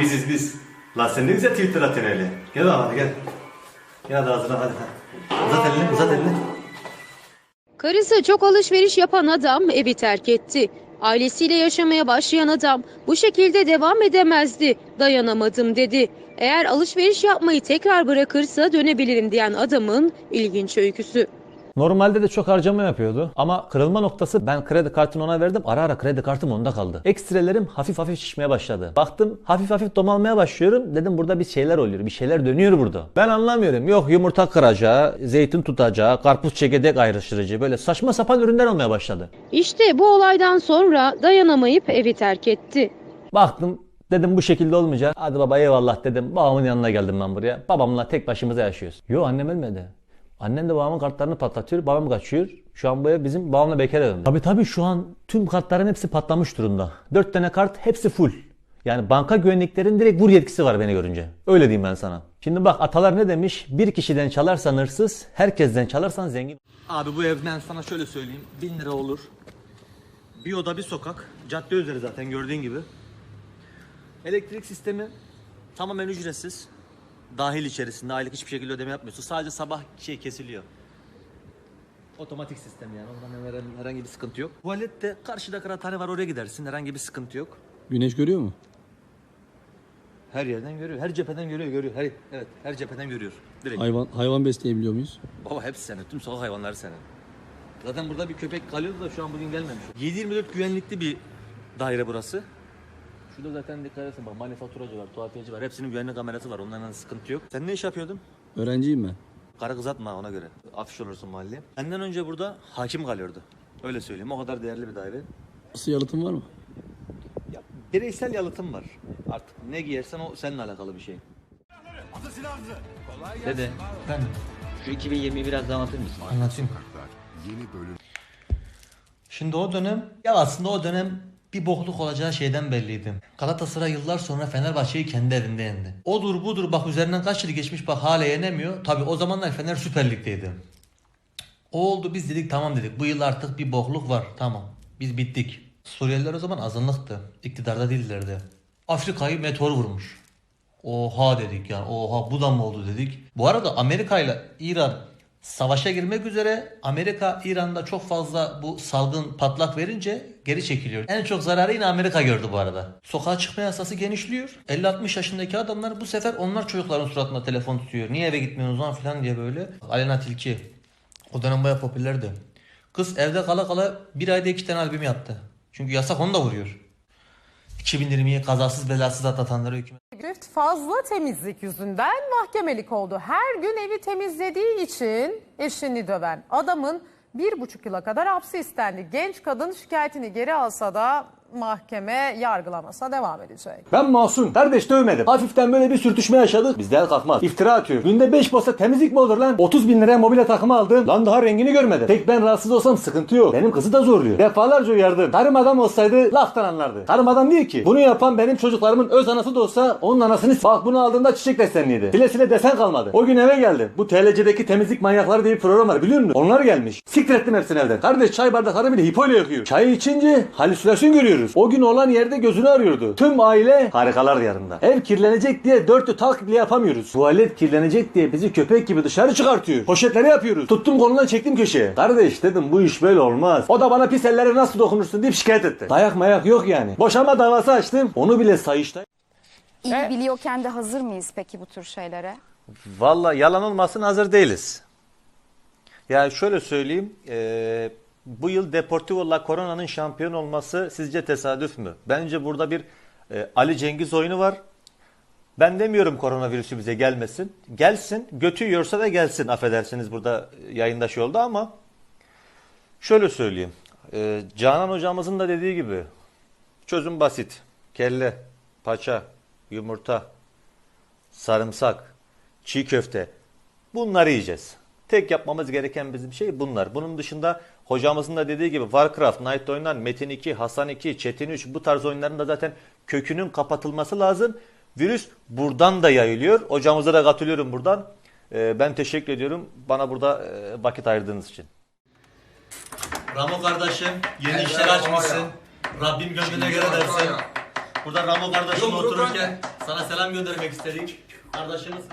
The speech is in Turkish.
Biziz biz. Lan sen ne güzel Twitter atıyorsun öyle. Gel bakalım hadi gel. Gel hadi ağzına hadi. Uzat elini uzat elini. Karısı çok alışveriş yapan adam evi terk etti. Ailesiyle yaşamaya başlayan adam bu şekilde devam edemezdi. Dayanamadım dedi. Eğer alışveriş yapmayı tekrar bırakırsa dönebilirim diyen adamın ilginç öyküsü. Normalde de çok harcama yapıyordu. Ama kırılma noktası ben kredi kartını ona verdim. Ara ara kredi kartım onda kaldı. Ekstrelerim hafif hafif şişmeye başladı. Baktım hafif hafif domalmaya başlıyorum. Dedim burada bir şeyler oluyor. Bir şeyler dönüyor burada. Ben anlamıyorum. Yok yumurta kıracağı, zeytin tutacağı, karpuz çekirdek ayrıştırıcı. Böyle saçma sapan ürünler olmaya başladı. İşte bu olaydan sonra dayanamayıp evi terk etti. Baktım dedim bu şekilde olmayacak. Hadi baba eyvallah dedim. Babamın yanına geldim ben buraya. Babamla tek başımıza yaşıyoruz. Yo annem ölmedi. Annem de babamın kartlarını patlatıyor. Babam kaçıyor. Şu an bu ev bizim babamla bekar evimde. Tabii tabii şu an tüm kartların hepsi patlamış durumda. 4 tane kart hepsi full. Yani banka güvenliklerin direkt vur yetkisi var beni görünce. Öyle diyeyim ben sana. Şimdi bak atalar ne demiş? Bir kişiden çalarsan hırsız, herkesten çalarsan zengin. Abi bu evden sana şöyle söyleyeyim. 1000 lira olur. Bir oda bir sokak. Cadde üzeri zaten gördüğün gibi. Elektrik sistemi tamamen ücretsiz. Dahil içerisinde aylık hiçbir şekilde ödeme yapmıyorsun. Sadece sabah şey kesiliyor. Otomatik sistem yani. Ondan herhangi, herhangi bir sıkıntı yok. Tuvalette karşıda kıraathane var oraya gidersin. Herhangi bir sıkıntı yok. Güneş görüyor mu? Her yerden görüyor. Her cepheden görüyor. Görüyor. Her, evet. Her cepheden görüyor. Direkt. Hayvan hayvan besleyebiliyor muyuz? Baba hepsi senin. Tüm sokak hayvanları senin. Zaten burada bir köpek kalıyordu da şu an bugün gelmemiş. 7-24 güvenlikli bir daire burası. Şurada zaten dikkat etsin bak manifaturacı var, tuhafiyeci var. Hepsinin güvenlik kamerası var. Onlarla sıkıntı yok. Sen ne iş yapıyordun? Öğrenciyim ben. Kara kız atma ona göre. Afiş olursun mahalleye. Benden önce burada hakim kalıyordu. Öyle söyleyeyim. O kadar değerli bir daire. Nasıl yalıtım var mı? Ya, bireysel yalıtım var. Artık ne giyersen o seninle alakalı bir şey. Dede, şu 2020'yi biraz daha anlatır mısın? Anlatayım. Şimdi o dönem ya aslında o dönem bir bokluk olacağı şeyden belliydi. Galatasaray yıllar sonra Fenerbahçe'yi kendi evinde yendi. Odur budur bak üzerinden kaç yıl geçmiş bak hala yenemiyor. Tabi o zamanlar Fener Süper Lig'deydi. O oldu biz dedik tamam dedik bu yıl artık bir bokluk var tamam biz bittik. Suriyeliler o zaman azınlıktı. İktidarda değillerdi. Afrika'yı meteor vurmuş. Oha dedik yani oha bu da mı oldu dedik. Bu arada Amerika ile İran savaşa girmek üzere Amerika İran'da çok fazla bu salgın patlak verince geri çekiliyor. En çok zararı yine Amerika gördü bu arada. Sokağa çıkma yasası genişliyor. 50-60 yaşındaki adamlar bu sefer onlar çocukların suratına telefon tutuyor. Niye eve gitmiyorsunuz lan falan diye böyle. Alena Tilki. O dönem baya popülerdi. Kız evde kala kala bir ayda iki tane albüm yaptı. Çünkü yasak onu da vuruyor. 2020'yi kazasız belasız atlatanlara hükümet Grift fazla temizlik yüzünden mahkemelik oldu. Her gün evi temizlediği için eşini döven adamın bir buçuk yıla kadar hapsi istendi. Genç kadın şikayetini geri alsa da mahkeme yargılamasına devam edecek. Ben masum. Kardeş dövmedim. Hafiften böyle bir sürtüşme yaşadık. Bizden kalkmaz. İftira atıyor. Günde 5 posta temizlik mi olur lan? 30 bin liraya mobilya takımı aldım. Lan daha rengini görmedim. Tek ben rahatsız olsam sıkıntı yok. Benim kızı da zorluyor. Defalarca uyardım. Karım adam olsaydı laftan anlardı. Karım adam değil ki. Bunu yapan benim çocuklarımın öz anası da olsa onun anasını Bak bunu aldığımda çiçek desenliydi. Filesiyle desen kalmadı. O gün eve geldim. Bu TLC'deki temizlik manyakları diye bir program var biliyor musun? Onlar gelmiş. Siktir ettim hepsini evden. Kardeş çay bardakları bile hipoyla yakıyor. Çayı içince halüsinasyon görüyoruz. O gün olan yerde gözünü arıyordu. Tüm aile harikalar diyarında. Ev kirlenecek diye dörtlü talk bile yapamıyoruz. Tuvalet kirlenecek diye bizi köpek gibi dışarı çıkartıyor. Poşetleri yapıyoruz. Tuttum kolundan çektim köşeye. Kardeş dedim bu iş böyle olmaz. O da bana pis ellere nasıl dokunursun deyip şikayet etti. Dayak mayak yok yani. Boşanma davası açtım. Onu bile sayıştay. İyi biliyorken de hazır mıyız peki bu tür şeylere? Vallahi yalan olmasın hazır değiliz. Yani şöyle söyleyeyim. eee, bu yıl Deportivo La Corona'nın şampiyon olması sizce tesadüf mü? Bence burada bir e, Ali Cengiz oyunu var. Ben demiyorum koronavirüsü bize gelmesin. Gelsin. Götü yiyorsa da gelsin. Affedersiniz burada yayında şey oldu ama şöyle söyleyeyim. Eee, Canan hocamızın da dediği gibi çözüm basit. Kelle, paça, yumurta, sarımsak, çiğ köfte. Bunları yiyeceğiz. Tek yapmamız gereken bizim şey bunlar. Bunun dışında hocamızın da dediği gibi Warcraft, Night oyunlar, Metin 2, Hasan 2, Çetin 3 bu tarz oyunların da zaten kökünün kapatılması lazım. Virüs buradan da yayılıyor. Hocamıza da katılıyorum buradan. Ee, ben teşekkür ediyorum bana burada e, vakit ayırdığınız için. Ramo kardeşim yeni işler açmışsın. Rabbim gönlüne göre dersin. Burada Ramo kardeşim otururken Sana selam göndermek istedik. Kardeşimiz